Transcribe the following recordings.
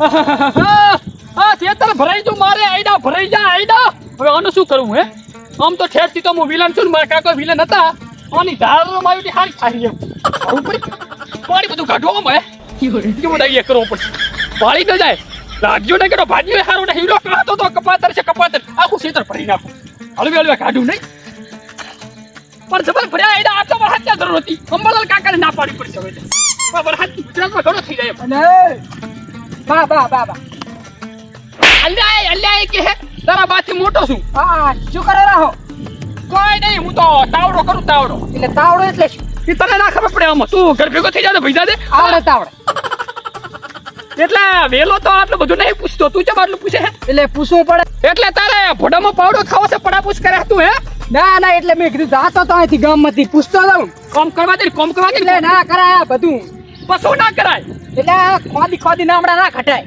આ ખેતર ભરાઈ તું મારે આઈડા ભરાઈ જા આઈડા હવે આનું શું કરવું, હે? આમ તો ઠેરથી તો હું વિલન છું મારે કાકો વિલન હતા. આની ધારો મારી થી હારી ખાઈ આવું પાણી બધું કાઢો મે કેવું બધા એ કરવો પડશે. પાણી ન જાય. લાગ્યો ને કરો ભાજ્યો હારો ને હીરો કાતો તો કપાતર છે, કપાતર. આખું ખેતર ભરી નાખું. હળવે હળવે, કાઢું નહીં. પણ જબર ભર્યા આઈડા આ તો ક્યાં જરૂર હતી. અંબાલાલ કાકાને ના પાડી પડશે હવે વરસાદ ગુજરાતમાં ઘણો થઈ જાય બા બા બા બા. અલ્યા અલ્યા કે હે? તારા બાથી મોટો છું. હા શું કરે રહો? કોઈ નહીં હું તો તાવડો કરું તાવડો. એટલે તાવડો એટલે શું? એ તને ના ખબર પડે આમાં. તું ઘર ભેગો થઈ જાય તો દે. આવડે તાવડે. એટલે વેલો તો આટલું બધું નહીં પૂછતો. તું ચમ આટલું પૂછે એટલે પૂછવું પડે. એટલે તારે ભોડામાં પાવડો ખાવો છે પડાપૂછ કરે તું હે? ના ના એટલે મેં કીધું જાતો તો અહીંથી ગામમાંથી પૂછતો જાઉં. કોમ કરવા દે કોમ કરવા દે ના. કરાય બધું. પશુ ના કરાય. એટલે આ ખોદી ના નામડા ના ખટાય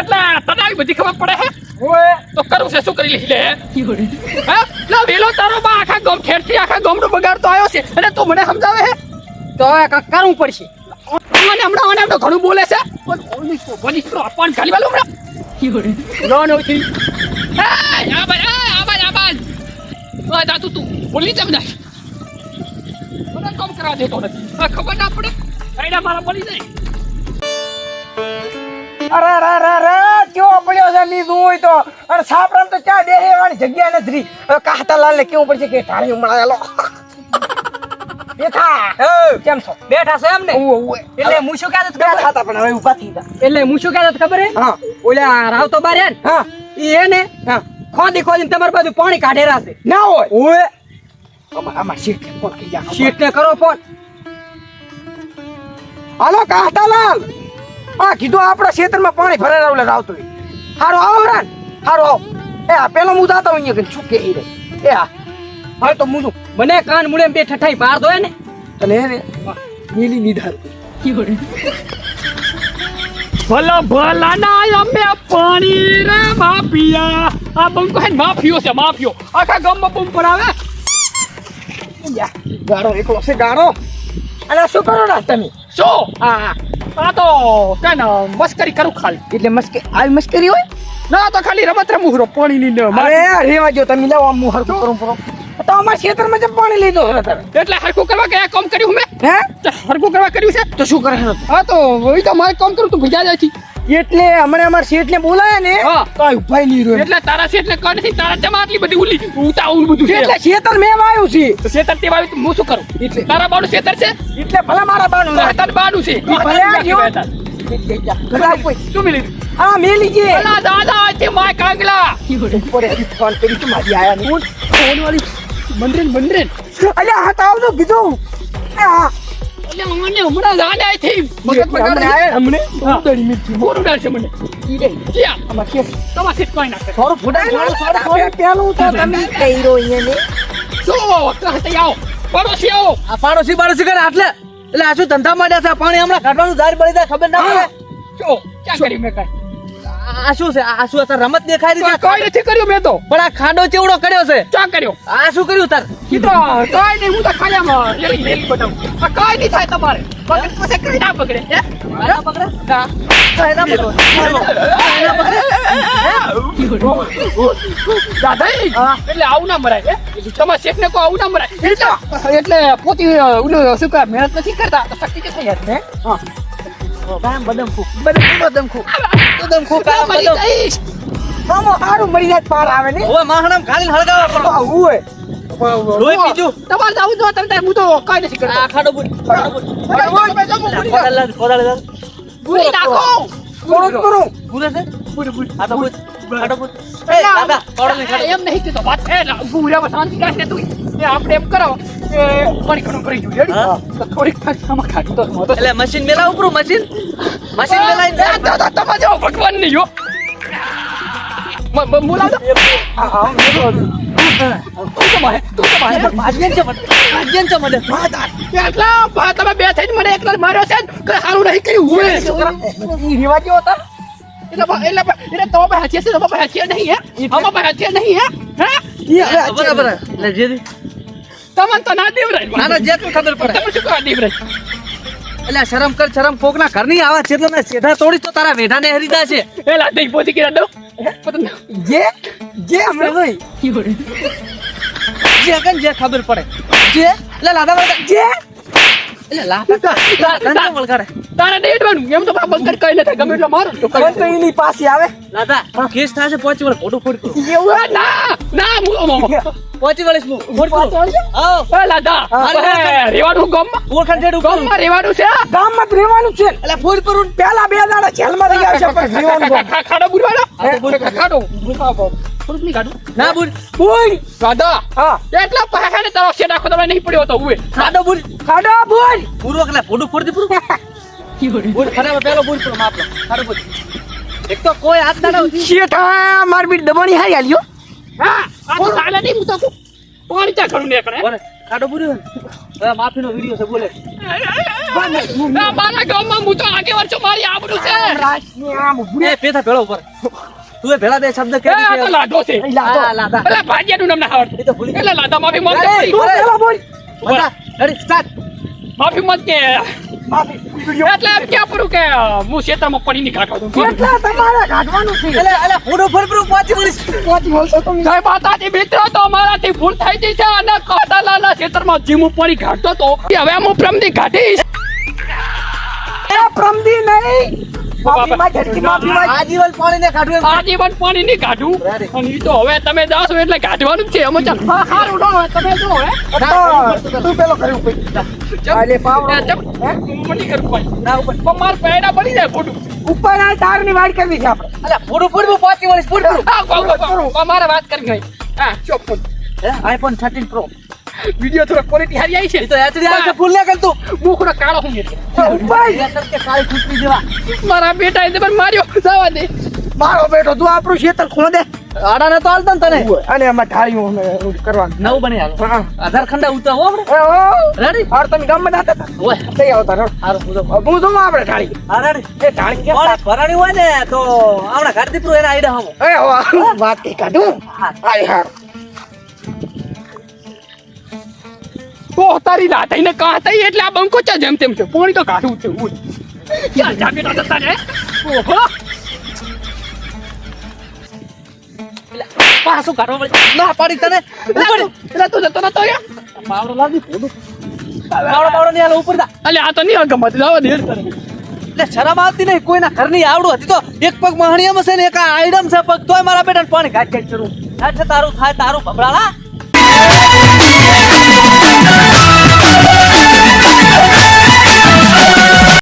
એટલે તને બધી ખબર પડે હે? ઓય. તો કરું છે શું કરી લઈશ લે હે? લા વેલો તારો બા આખા ગોમ ખેડથી આખા ગામનો બગાડતો આવ્યો છે. અને તું મને સમજાવે હે? તો હવે કરવું પડશે. મને હમણાં મને હમણાં ઘણું બોલે છે. ઓલી તો બની તો આપણ ખાલી વાલો હમણાં. નો નો થી ભાઈ આબાજ એ આબાજ આબાજ આ દાતુ તું બોલી જમ ના મને કામ કરા દેતો નથી. ખબર ના પડે. આઈડા મારા પડી જાય. અરે અરે અરે અરે કેવો પડ્યો છે લીધું હોય તો? અને સાપરામ તો ક્યાં બેહવાની જગ્યા નથી. હવે કાહતાલાલ ને કેવું પડશે કે ઢાળી ઉમળા લો બેઠા કેમ છો? બેઠા છો એમ ને એટલે હું શું કહેતો ખબર હતા પણ હવે ઊભા થઈ ગયા એટલે હું શું કહેતો ખબર હે? હા. ઓલા રાવતો બાર બારે ને હા. ઈ હે ને હા. ખોદી ખોદીને તમારી બાજુ પાણી કાઢેલા છે. ના હોય. ઓએ આમાં શીટ ફોન કરી જા શીટ ને કરો ફોન હાલો કાહતાલાલ આ કીધું આપણા ક્ષેત્રમાં પાણી ભરાયેલા ઓલે આવતું હારો આવો રાન હારો આવો. એ આ પેલો હું જાતો અહીંયા કે શું કે રે. એ આ. હવે તો મુજું મને કાન મુડે બે ઠઠાઈ બહાર દોય ને. અને હે ને નીલી નિધાર ભલા ભલા ના અમે પાણી રે માફિયા. આ બંકો હે માફિયો છે માફિયો. આખા ગામમાં પર આવે ગાડો એકલો છે ગાડો અને શું કરો ના તમે? શું આ આ તો કઈ ને મસ્કરી કરું ખાલી. એટલે મસ્કે આવી મસ્કરી હોય? ના તો ખાલી રમત રમું હરો પાણી ની ને અરે રેવા જો તમે લાવો આમ હું હરખું કરું પરો તો અમારા ખેતરમાં જે પાણી લીધો એટલે હરકું કરવા કયા કામ કર્યું મેં? હે? હરકું કરવા કર્યું છે? તો શું કરે હા તો એ તો મારે કામ કરું તું ભજા જાય છે. એટલે હમણાં શેઠ ને બોલાયા ને. કઈ ઉભાઈ નહીં રહ્યો એટલે તારા શેઠ ને કર નથી તારા જમા આટલી બધી ઉલી ઉતાવળ બધું છે. એટલે શેતર મેં વાયું છે. તો શેતર તે તો હું શું કરું? એટલે તારા બાડું શેતર છે? એટલે ભલા મારા બાડું ના. બાડું છે. ભલે આ. કોઈ. શું મિલી? આ મેલી જે. અલા દાદા તે માય કાંગલા. પડે ફોન કરી તું મારી આયા ને ફોન વાળી મંદિર મંદિર અલ્યા હા તો આવજો કીધું એટલે મને હમણાં જાને આઈ થઈ મગજ હમણાં હમણે ઉતરી મીઠી? કોરું ડાલશે મને. ઈ રે ક્યાં આમાં કે તમારે શેઠ કોઈ ના થોડું ફોટા થોડું થોડું પેલું તો તમે. કઈરો અહીંયા ને? શું કહે આવો પડોશી આવો. આ પાડોશી બાડોશી કરે આટલે. એટલે આ શું ધંધા માંડ્યા છે? પાણી હમણાં કાઢવાનું ધાર પડી જાય ખબર ના પડે. શું ક્યાં કરી મેં કાંઈ? આ શું છે? આ શું અત્યારે રમત દેખાઈ રહી છે? કોઈ નથી કર્યું મેં તો. પણ આ ખાડો ચેવડો કર્યો છે? ચા કર્યો? આ શું કર્યું તાર? કીધો કોઈ નહીં હું તો ખાલી આમ રેલી રેલી બનાવું આ કોઈ નહીં થાય તમારે. પકડ પછી કઈ ના પકડે હે? મારા પકડે? હા એના પકડો. ઈ? એટલે આવું ના મરાય હે? તમારા શેઠ ને કો આવું ના મરાય. એટલે એટલે પોતી ઓલું શું કહે મહેનત નથી કરતા? શક્તિ કે થઈ જાય હે? કામ બદમ ખુ બદમ બદામ ખુ બદમ ખુ કામ બદામ. આમાં હારું મરી જાય પાર આવે ને? ઓય માહણમ ખાલી હળગાવા પડો ઓય લોહી પીજું તમારે જાવું જો તમે હું તો કઈ નથી કરતો. આ ખાડો બુડ ખાડો તમે જાઓ, તમે જાઓ, કોદાળ લાવ, કોદાળ નાખો. થોડું કરો. બુડે છે બુડ બુડ આ તો બુડ ખાડો બુડ એ દાદા કોડો ને ખાડો. એમ નહીં કીધો વાત છે. ને ભૂર્યામાં શાંતિ કાઢ તું. આપણે એમ કરો કે પાણી ઘણું કરી દઉં રેડી તો થોડીક પાછામાં કાઢું તો હું એટલે મશીન મેલા ઉપરું મશીન મશીન દાદા તમે જો ભગવાનની મેલો તું તો તું તો મને એટલા તમે બે થઈને મને એકલા માર્યો છે સારું નહીં કર્યું રિવાજો હતા? એટલે એટલે એટલે ભાઈ છે ભાઈ હાથીએ નહીં હે? અમે ભાઈ નહીં હે? હે? બરાબર એટલે જે તમને તો ના દેવરાય. ના ના જે તું ખબર પડે. તમે શું કરવા દેવરાય? એટલે શરમ કર શરમ કોકના ઘરની આવા ચેતલા સેઢા તોડી તો તારા વેઢાને હરીદા છે. એલા લાદે પોતી કે દો જે જે હમણાં ભાઈ જે કન જે ખબર પડે. જે એટલે લાદા. જે એટલે લાદા ધંધા વળગાડે તારે ડેટ બનવું એમ તો બંકર કઈ ન થાય ગમે એટલો મારો તો એની પાસે આવે. લાદા કેસ થશે પોચી વળે. ફોટો ફોડ એવું ના ના મુ પોચી વળીશ હું. ફોડ આવ એ લાદા હા. એ રેવાનું ઓળખાણ જેડું છે? ગામમાં જ રહેવાનું છે. એટલે ફોડ કરું. પેલા બે દાડા જેલમાં રહી આવશે પણ ખાડો બુરવાનો? થોડુંક નહીં કાઢું ના બુર. બોલ. દાદા હા. એટલા પહાડે તારો છે નાખો તમે નહીં પડ્યો તો ઉવે. ખાડો બુર. ખાડો બોલ. પૂરો એટલે ફોટો ફોડ દે પૂરું? બુર ખરાબ પેલો બુર પર માપ લો ખાડો બુર એક તો કોઈ હાથ ના શેઠા માર બીટ દબાણી હારી આલ્યો હા. આ તો ચાલે નહીં મુતો તો પાણી ચા ઘણું નીકળે? બોલે ખાડો બુર. હવે માફીનો વિડિયો છે બોલે. આ મારા ગામમાં હું તો આગેવાન છું મારી આબરૂ છે. એ પેથા ભેળો ઉપર. તું ભેળા બે શબ્દ એ આ તો કે લાદો છે. લાદા લાદા પેલા ભાજિયાનું નામ ના આવડતું. એ તો ભૂલી એટલે લાદા માફી માંગ તું પેલા બોલ. બધા રેડી સ્ટાર્ટ માફી માંગતે એટલે એમ ક્યાં પડું કે હું શેતામાં પડી નહીં કાઢો દઉં. કેટલા તમારે કાઢવાનું છે? એટલે એટલે ફોડ પર પાછી વળીશ પહોંચી બોલશો તમે. જય માતાજી મિત્રો તો અમારાથી ભૂલ થઈ ગઈ છે અને કાંટાલાલના ખેતરમાં જીમ ઉપર કાઢતો તો હવે હું પ્રમદી કાઢીશ. એ પ્રમદી નહીં. માફી માં ઝડકી માફી માં આજીવન પાણી ને કાઢવું આજીવન પાણી નહીં કાઢું અને તો હવે તમે જાશો એટલે કાઢવાનું છે અમે ચાલ હા હારું ન તમે જો હે તું પેલો કર્યું પછી આલે પાવડો એ ચમ, હું નહીં કરું ભાઈ. ના ઉપર પણ મારા પૈડા પડી જાય ખોટું ઉપર આ તારની વાડ કરવી છે આપણે ફોટો ફોડ હા, કહું. પણ મારે વાત કરી ગઈ હા ચોપ આઈફોન 13 પ્રો વિડિયો થોડો ક્વોલિટી હારી આવી છે. તો એચડી આવશે ભૂલ ના કરતું હું કરકે કાળી ખુશી જેવા. મારા બેટા એને પણ માર્યો. જવા દે. મારો બેટો તું આપણું ખેતર દે. આડા ને તો હાલતા ને તને. અને એમાં ઢાળીઓ કરવાનું. નવું બની હાલ. હા આધાર ખંડા ઉતા હો આપણે. રેડી? હાર તમે ગામમાં જાતા હતા. ઓય. કઈ આવતા રો હારું હું તો આપણે ઢાળી હા રેડી. એ ઢાળી કે ભરાણી હોય ને તો આપણા ઘર દીપડું એના આઈડા હમ એ હો વાત કઈ કાઢું? હા. આય હાર તો તારી ના થઈને કાં એટલે આ બંકો ચા જેમ તેમ છે. પાણી તો કાઢવું છે ઉય. ક્યાં જા બેટા જતા ને ઓહો. પાછું કાઢવા પડે ના પાડી તને. ઉપર એટલે તું જતો નતો યાર પાવડો લાગી ફોટો પાવડો પાવડો નહીં હાલો ઉપર દા અલે આ તો નહીં ગમત જવા દે. કરે એટલે શરમ આવતી નહીં કોઈના ઘરની આવડું હતી તો એક પગ મહણીયામાં છે ને એક આઈડમ છે પગ તોય મારા બેટા પાણી ઘાટ ઘાટ થાય છે તારું થાય તારું ભભરાળા Yeah!